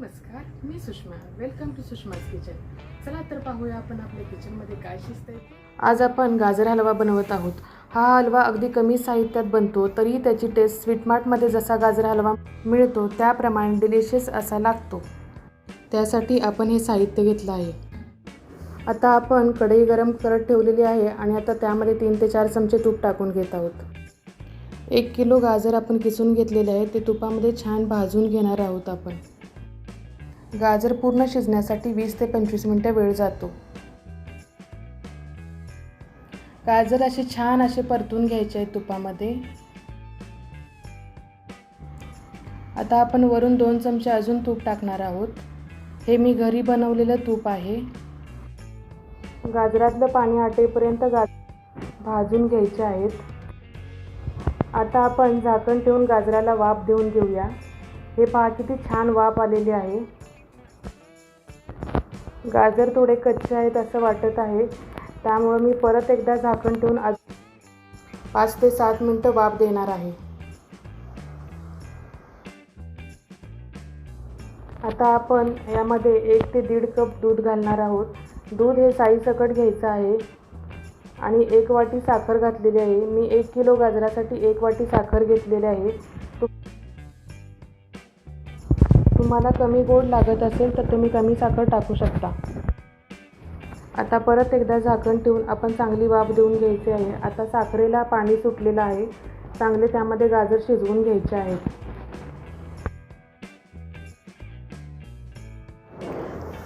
नमस्कार मी Sushma. Welcome to Sushma's kitchen चला तर पाहूया आपण आपल्या किचनमध्ये काय शिजत आहे आज आपण गाजर हलवा बनवत आहोत. हा हलवा अगदी कमी साहित्यात बनतो तरी त्याची टेस्ट स्वीटमार्टमध्ये जसा गाजर हलवा मिळतो त्याप्रमाणे डिलिशियस असा लागतो. त्यासाठी आपण हे साहित्य घेतलं आहे. आता आपण कढई गरम करत ठेवलेली आहे आणि आता त्यामध्ये तीन ते चार चमचे तूप टाकून घेत आहोत. एक किलो गाजर आपण किसून घेतलेले आहे ते तुपामध्ये छान भाजून घेणार आहोत आपण. गाजर पूर्ण शिजण्यासाठी वीस ते पंचवीस मिनटं वेळ जातो. गाजर असे छान असे परतून घ्यायचे आहेत तुपामध्ये. आता आपण वरून दोन चमचे अजून तूप टाकणार आहोत. हे मी घरी बनवलेलं तूप आहे. गाजरातलं पाणी आटेपर्यंत गाज भाजून घ्यायचे आहेत. आता आपण झाकण ठेवून गाजराला वाफ देऊन घेऊया. हे पहा किती छान वाफ आलेली आहे. गाजर थोडे कच्चे आहेत असं वाटत आहे. त्यामुळं मी परत एकदा झाकण ठेवून आज पाच ते सात मिनटं वाफ देणार आहे. आता आपण यामध्ये एक ते दीड कप दूध घालणार आहोत. दूध हे साईसकट घ्यायचं आहे. आणि एक वाटी साखर घातलेली आहे. मी एक किलो गाजरासाठी एक वाटी साखर घेतलेली आहे. तु तुम्हाला कमी गोड लागत असेल तर तुम्ही कमी साखर टाकू शकता. आता परत एकदा झाकण ठेवून आपण चांगली वाफ देऊन घ्यायची आहे. आता साखरेला पाणी सुटलेलं आहे. चांगले त्यामध्ये गाजर शिजवून घ्यायचे आहेत.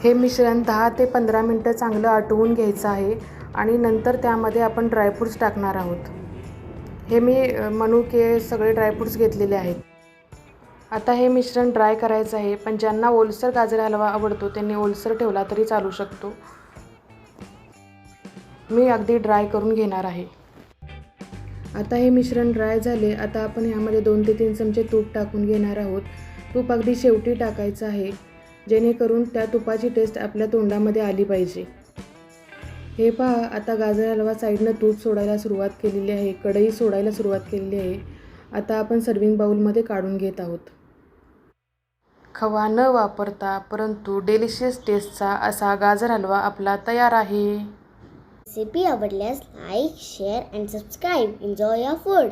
हे मिश्रण दहा ते पंधरा मिनटं चांगलं आटवून घ्यायचं आहे आणि नंतर त्यामध्ये आपण ड्रायफ्रूट्स टाकणार आहोत. हे मी अ, मनुके सगळे ड्रायफ्रूट्स घेतलेले आहेत. आता हे मिश्रण ड्राय करायचं आहे पण ज्यांना ओलसर गाजर हलवा आवडतो त्यांनी ओलसर ठेवला तरी चालू शकतो. मी अगदी ड्राय करून घेणार आहे. आता हे मिश्रण ड्राय झाले आता आपण ह्यामध्ये दोन ते तीन चमचे तूप टाकून घेणार आहोत. तूप अगदी शेवटी टाकायचं आहे जेणेकरून त्या तुपाची टेस्ट आपल्या तोंडामध्ये आली पाहिजे. हे पहा आता गाजर हलवा साईडनं तूप सोडायला सुरुवात केलेली आहे कढई सोडायला सुरुवात केलेली आहे. आता आपण सर्विंग बाउलमध्ये काढून घेत आहोत. खवा न वापरता परंतु डेलिशियस टेस्टचा असा गाजर हलवा आपला तयार आहे. रेसिपी आवडल्यास like share and subscribe enjoy your food